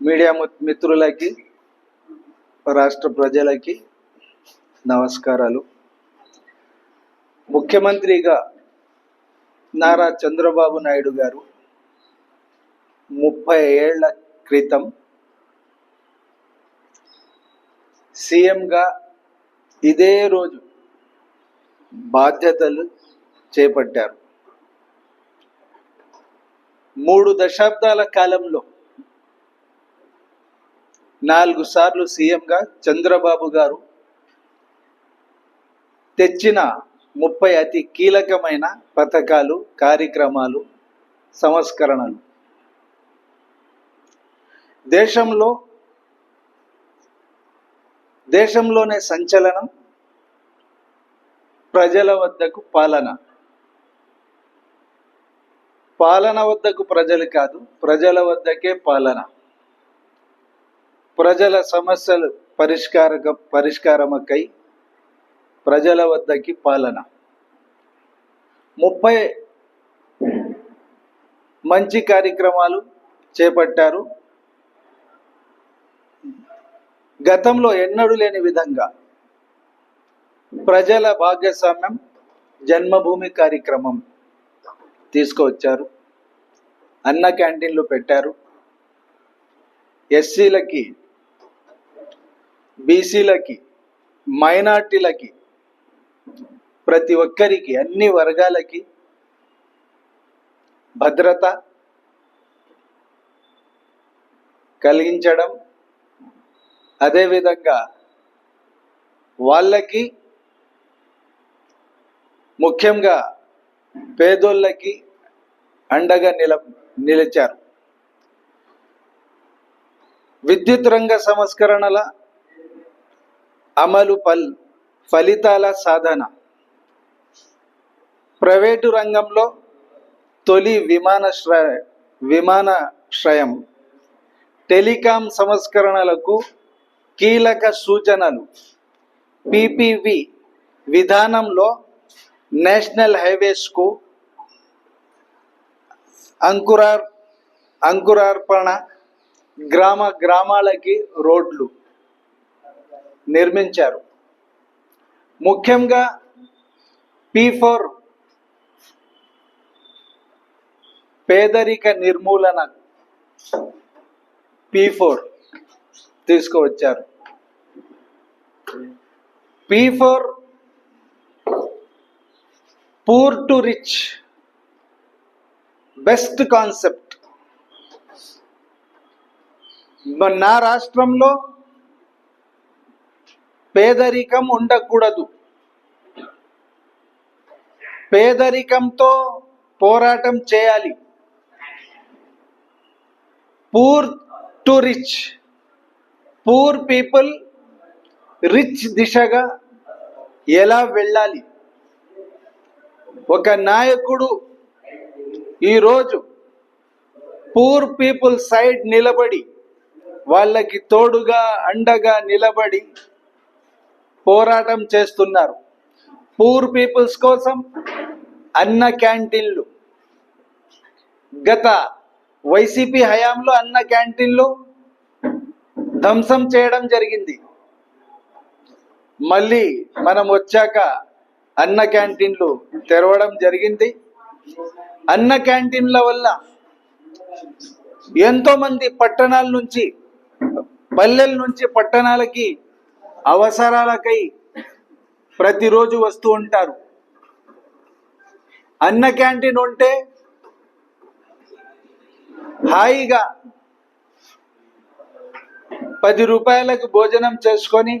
Media మిత్రులకి రాష్ట్ర ప్రజలకి నమస్కారాలు. ముఖ్యమంత్రిగా నారా చంద్రబాబు నాయుడు గారు ముప్పై ఏళ్ళ క్రితం సీఎంగా ఇదే రోజు బాధ్యతలు చేపట్టారు. మూడు దశాబ్దాల కాలంలో నాలుగు సార్లు సీఎంగా చంద్రబాబు గారు తెచ్చిన ముప్పై అతి కీలకమైన పథకాలు కార్యక్రమాలు సంస్కరణలు. దేశంలో దేశంలోనే సంచలనం ప్రజల వద్దకు పాలన. పాలన వద్దకు ప్రజలు కాదు ప్రజల వద్దకే పాలన. ప్రజల సమస్యలు పరిష్కారక పరిష్కారమకై ప్రజల వద్దకి పాలన. ముప్పై మంచి కార్యక్రమాలు చేపట్టారు. గతంలో ఎన్నడూ లేని విధంగా ప్రజల భాగస్వామ్యం జన్మభూమి కార్యక్రమం తీసుకువచ్చారు. అన్న క్యాంటీన్లు పెట్టారు. ఎస్సీలకి బీసీలకి మైనార్టీలకి ప్రతి ఒక్కరికి అన్ని వర్గాలకి భద్రత కలిగించడం అదేవిధంగా వాళ్ళకి ముఖ్యంగా పేదోళ్ళకి అండగా నిల నిలిచారు. విద్యుత్ రంగ సంస్కరణల అమలు ఫల్ ఫలితాల సాధన. ప్రైవేటు రంగంలో తొలి విమానాశ్రయ విమానాశ్రయం టెలికాం సంస్కరణలకు కీలక సూచనలు. పిపివి విధానంలో నేషనల్ హైవేస్కు అంకురార్ అంకురార్పణ గ్రామ గ్రామాలకి రోడ్లు. నిర్మించారు. ముఖ్యంగా పి ఫోర్ పేదరిక నిర్మూలన పి ఫోర్ తీసుకువచ్చారు. P four poor to rich best concept. నా రాష్ట్రంలో పేదరికం ఉండకూడదు. పేదరికంతో పోరాటం చేయాలి. Poor to rich poor people rich దిశగా ఎలా వెళ్ళాలి? ఒక నాయకుడు ఈరోజు పూర్ పీపుల్ సైడ్ నిలబడి వాళ్ళకి తోడుగా అండగా నిలబడి పోరాటం చేస్తున్నారు. పూర్ పీపుల్స్ కోసం అన్న క్యాంటీన్లు. గత వైసీపీ హయాంలో అన్న క్యాంటీన్లు ధ్వంసం చేయడం జరిగింది. మళ్ళీ మనం వచ్చాక అన్న క్యాంటీన్లు తెరవడం జరిగింది. అన్న క్యాంటీన్ల వల్ల ఎంతోమంది పట్టణాల నుంచి పల్లెల నుంచి పట్టణాలకి అవసరాలకై ప్రతిరోజు వస్తూ ఉంటారు. అన్న క్యాంటీన్ ఉంటే హాయిగా పది రూపాయలకు భోజనం చేసుకొని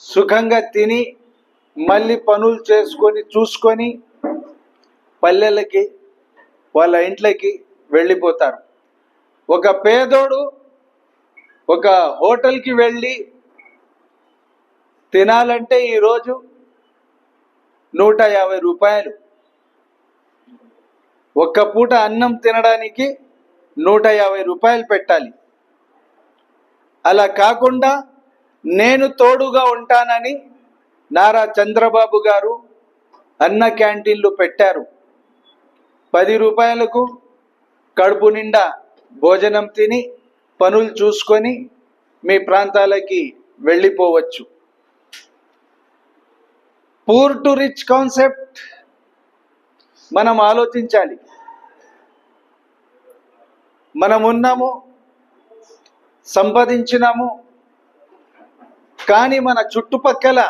సుఖంగా తిని మళ్ళీ పనులు చేసుకొని చూసుకొని పల్లెలకి వాళ్ళ ఇంట్లోకి వెళ్ళిపోతారు. ఒక పేదోడు ఒక హోటల్కి వెళ్ళి తినాలంటే ఈరోజు నూట యాభై రూపాయలు. ఒక్క పూట అన్నం తినడానికి నూట యాభై రూపాయలు పెట్టాలి. అలా కాకుండా నేను తోడుగా ఉంటానని నారా చంద్రబాబు గారు అన్న క్యాంటీన్లు పెట్టారు. పది రూపాయలకు కడుపు నిండా భోజనం తిని పనులు చూసుకొని మీ ప్రాంతాలకి వెళ్ళిపోవచ్చు. పూర్ టు రిచ్ కాన్సెప్ట్ మనం ఆలోచించాలి. మనం ఉన్నాము సంపాదించినాము కానీ మన చుట్టుపక్కల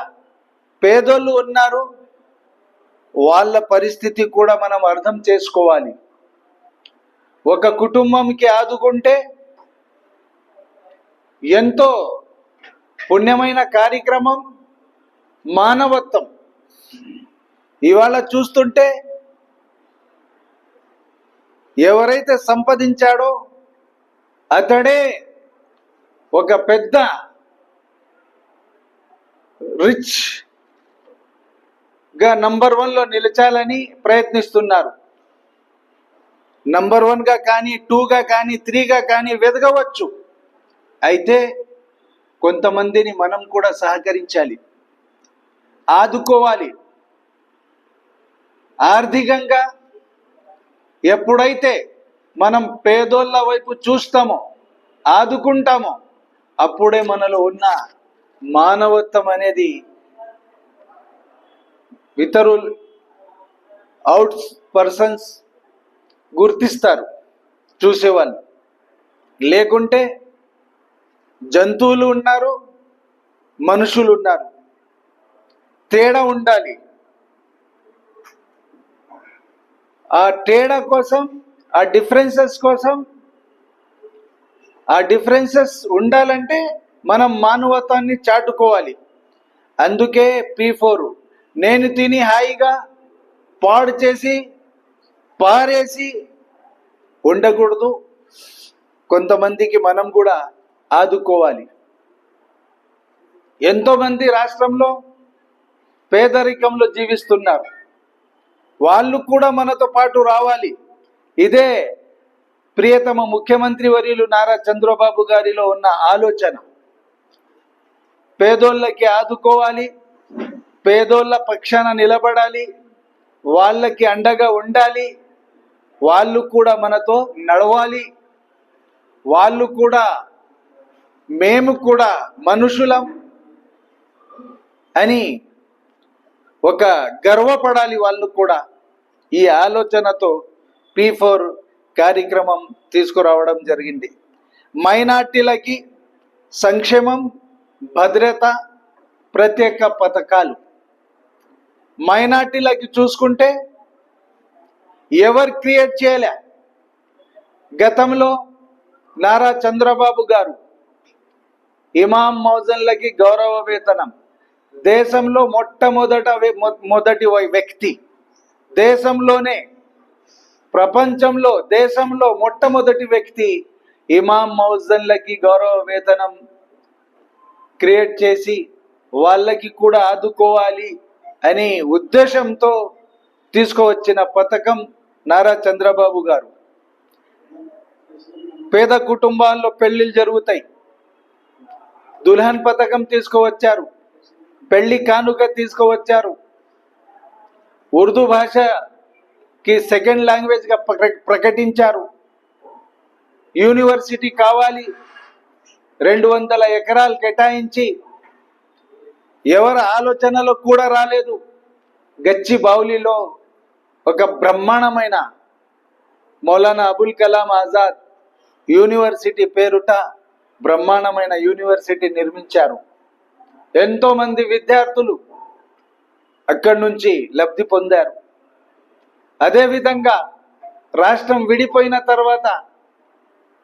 పేదోళ్ళు ఉన్నారు వాళ్ళ పరిస్థితి కూడా మనం అర్థం చేసుకోవాలి. ఒక కుటుంబంకి ఆదుకుంటే ఎంతో పుణ్యమైన కార్యక్రమం మానవత్వం. ఇవాళ చూస్తుంటే ఎవరైతే సంపాదించాడో అతడే ఒక పెద్ద రిచ్గా నంబర్ వన్లో నిలిచాలని ప్రయత్నిస్తున్నారు. నంబర్ వన్గా కానీ టూగా కానీ త్రీగా కానీ వెదగవచ్చు. అయితే కొంతమందిని మనం కూడా సహకరించాలి. ఆదుకోవాలి. ఆర్థికంగా ఎప్పుడైతే మనం పేదోళ్ళ వైపు చూస్తామో ఆదుకుంటామో అప్పుడే మనలో ఉన్న మానవత్వం అనేది ఇతరులు అవుట్ పర్సన్స్ గుర్తిస్తారు చూసేవాళ్ళు. లేకుంటే జంతువులు ఉన్నారు మనుషులు ఉన్నారు. తేడా ఉండాలి. ఆ తేడా కోసం ఆ డిఫరెన్సెస్ కోసం ఆ డిఫరెన్సెస్ ఉండాలంటే మనం మానవత్వాన్ని చాటుకోవాలి. అందుకే పీ ఫోర్ నేను తిని హాయిగా పాడు చేసి పారేసి ఉండకూడదు. కొంతమందికి మనం కూడా ఆదుకోవాలి. ఎంతోమంది రాష్ట్రంలో పేదరికంలో జీవిస్తున్నారు. వాళ్ళు కూడా మనతో పాటు రావాలి. ఇదే ప్రియతమ ముఖ్యమంత్రి వర్యులు నారా చంద్రబాబు గారిలో ఉన్న ఆలోచన. పేదోళ్ళకి ఆదుకోవాలి పేదోళ్ళ పక్షాన నిలబడాలి వాళ్ళకి అండగా ఉండాలి వాళ్ళు కూడా మనతో నడవాలి వాళ్ళు కూడా మేము కూడా మనుషులం అని ఒక గర్వపడాలి వాళ్ళు కూడా ఈ ఆలోచనతో పీ ఫోర్ కార్యక్రమం తీసుకురావడం జరిగింది. మైనార్టీలకి సంక్షేమం భద్రత ప్రత్యేక పథకాలు. మైనార్టీలకి చూసుకుంటే ఎవరు క్రియేట్ చేయలే? గతంలో నారా చంద్రబాబు గారు ఇమాం మౌజన్లకి గౌరవ వేతనం దేశంలో మొట్టమొదట మొదటి వ్యక్తి. దేశంలోనే ప్రపంచంలో దేశంలో మొట్టమొదటి వ్యక్తి ఇమాం మౌజన్లకి గౌరవ వేతనం క్రియేట్ చేసి వాళ్ళకి కూడా ఆదుకోవాలి అనే ఉద్దేశంతో తీసుకువచ్చిన పథకం నారా చంద్రబాబు గారు. పేద కుటుంబాల్లో పెళ్ళిళ్ళు జరుగుతాయి. దుల్హన్ పథకం తీసుకువచ్చారు. పెళ్ళి కానుక తీసుకువచ్చారు. ఉర్దూ భాషకి సెకండ్ లాంగ్వేజ్గా ప్రక- ప్రకటించారు. యూనివర్సిటీ కావాలి. రెండు వందల ఎకరాలు కేటాయించి ఎవరి ఆలోచనలో కూడా రాలేదు. గచ్చి బావులిలో ఒక బ్రహ్మాండమైన మౌలానా అబుల్ కలాం ఆజాద్ యూనివర్సిటీ పేరుట బ్రహ్మాండమైన యూనివర్సిటీ నిర్మించారు. ఎంతో మంది విద్యార్థులు అక్కడి నుంచి లబ్ధి పొందారు. అదేవిధంగా రాష్ట్రం విడిపోయిన తర్వాత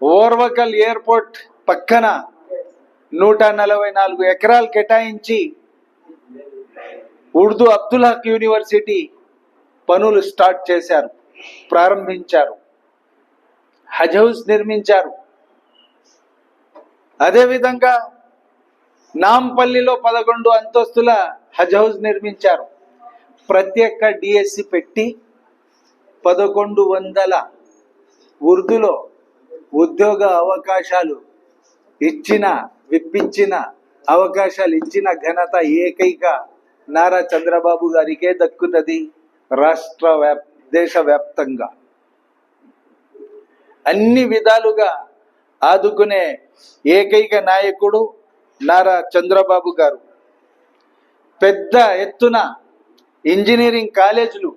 ఓర్వకల్ ఎయిర్పోర్ట్ పక్కన నూట నలభై నాలుగు ఎకరాలు కేటాయించి ఉర్దూ అబ్దుల్ హక్ యూనివర్సిటీ పనులు స్టార్ట్ చేశారు ప్రారంభించారు హజ్ హౌస్ నిర్మించారు. అదేవిధంగా నాంపల్లిలో పదకొండు అంతస్తుల హజ్ హౌస్ నిర్మించారు. ప్రత్యేక డిఎస్సి పెట్టి పదకొండు వందల ఉర్దూలో ఉద్యోగ అవకాశాలు ఇచ్చిన విప్పించిన అవకాశాలు ఇచ్చిన ఘనత ఏకైక నారా చంద్రబాబు గారికే దక్కుతుంది రాష్ట్ర వ్యాప్ దేశవ్యాప్తంగా. అన్ని విధాలుగా ఆదుకునే ఏకైక నాయకుడు నారా చంద్రబాబు గారు. పెద్ద ఎత్తున ఇంజనీరింగ్ కాలేజీలు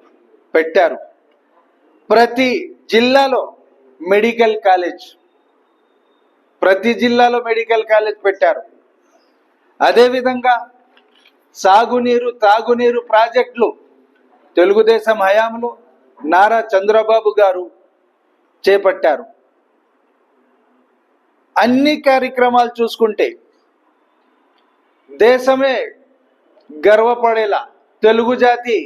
పెట్టారు. ప్రతి జిల్లాలో మెడికల్ కాలేజ్. ప్రతి జిల్లాలో మెడికల్ కాలేజ్ పెట్టారు. అదేవిధంగా సాగునీరు తాగునీరు ప్రాజెక్టులు తెలుగుదేశం హయాంలో నారా చంద్రబాబు గారు చేపట్టారు. అన్ని కార్యక్రమాలు చూసుకుంటే దేశమే గర్వపడేలా తెలుగు జాతి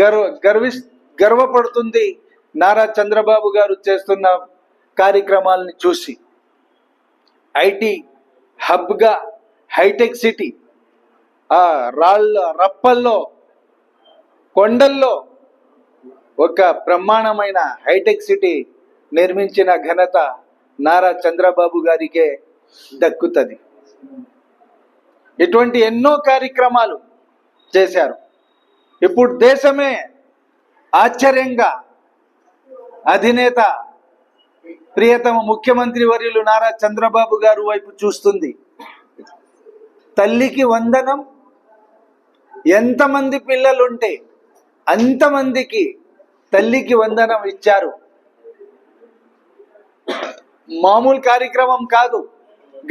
గర్వ గర్వి గర్వపడుతుంది. నారా చంద్రబాబు గారు చేస్తున్న కార్యక్రమాలని చూసి ఐటీ హబ్గా హైటెక్ సిటీ ఆ రాళ్ళ రప్పల్లో కొండల్లో ఒక బ్రహ్మాండమైన హైటెక్ సిటీ నిర్మించిన ఘనత నారా చంద్రబాబు గారికే దక్కుతుంది. ఇటువంటి ఎన్నో కార్యక్రమాలు చేశారు. ఇప్పుడు దేశమే ఆశ్చర్యంగా అధినేత ప్రియతమ ముఖ్యమంత్రి వర్యులు నారా చంద్రబాబు గారు వైపు చూస్తుంది. తల్లికి వందనం ఎంతమంది పిల్లలుంటే అంతమందికి తల్లికి వందనం ఇచ్చారు. మామూలు కార్యక్రమం కాదు.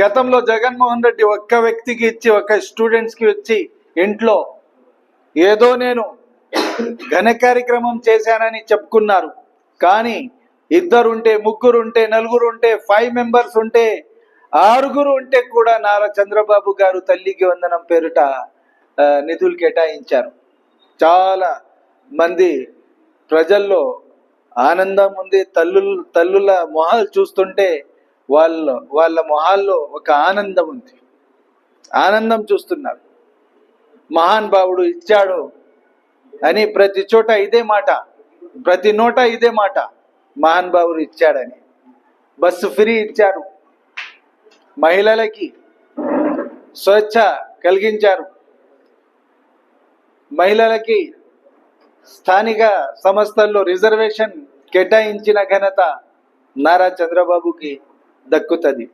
గతంలో జగన్మోహన్ రెడ్డి ఒక్క వ్యక్తికి ఇచ్చి ఒక స్టూడెంట్స్కి వచ్చి ఇంట్లో ఏదో నేను ఘన కార్యక్రమం చేశానని చెప్పుకున్నారు. కానీ ఇద్దరుంటే ముగ్గురుంటే నలుగురు ఉంటే ఫైవ్ మెంబర్స్ ఉంటే ఆరుగురు ఉంటే కూడా నారా చంద్రబాబు గారు తల్లికి వందనం పేరుట నిధులు కేటాయించారు. చాలా మంది ప్రజల్లో ఆనందం ఉంది. తల్లు తల్లుల మొహాలు చూస్తుంటే వాళ్ళ వాళ్ళ మొహాల్లో ఒక ఆనందం ఉంది. ఆనందం చూస్తున్నారు. మహాన్ భావుడు ఇచ్చాడు అని ప్రతి చోట ఇదే మాట ప్రతి నోట ఇదే మాట మహాన్ బావుడు ఇచ్చాడని. బస్సు ఫ్రీ ఇచ్చారు. మహిళలకి స్వేచ్ఛ కలిగించారు. మహిళలకి స్థానిక సంస్థల్లో రిజర్వేషన్ కేటాయించిన ఘనత నారా చంద్రబాబుకి దక్కుతుంది.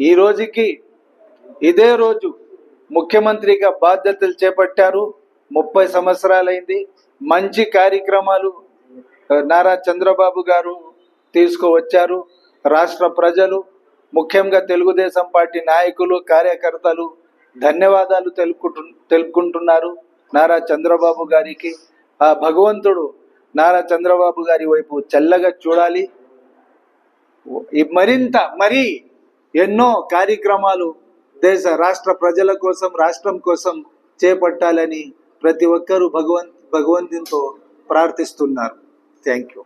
ఈ రోజుకి ఇదే రోజు ముఖ్యమంత్రిగా బాధ్యతలు చేపట్టారు. ముప్పై సంవత్సరాలైంది. మంచి కార్యక్రమాలు నారా చంద్రబాబు గారు తీసుకువచ్చారు. రాష్ట్ర ప్రజలు ముఖ్యంగా తెలుగుదేశం పార్టీ నాయకులు కార్యకర్తలు ధన్యవాదాలు తెలుపుకుంటు తెలుపుకుంటున్నారు నారా చంద్రబాబు గారికి. ఆ భగవంతుడు నారా చంద్రబాబు గారి వైపు చల్లగా చూడాలి. మరింత మరి ఎన్నో కార్యక్రమాలు దేశ రాష్ట్ర ప్రజల కోసం రాష్ట్రం కోసం చేపట్టాలని ప్రతి ఒక్కరూ భగవంత్ భగవంతునితో ప్రార్థిస్తున్నారు. Thank you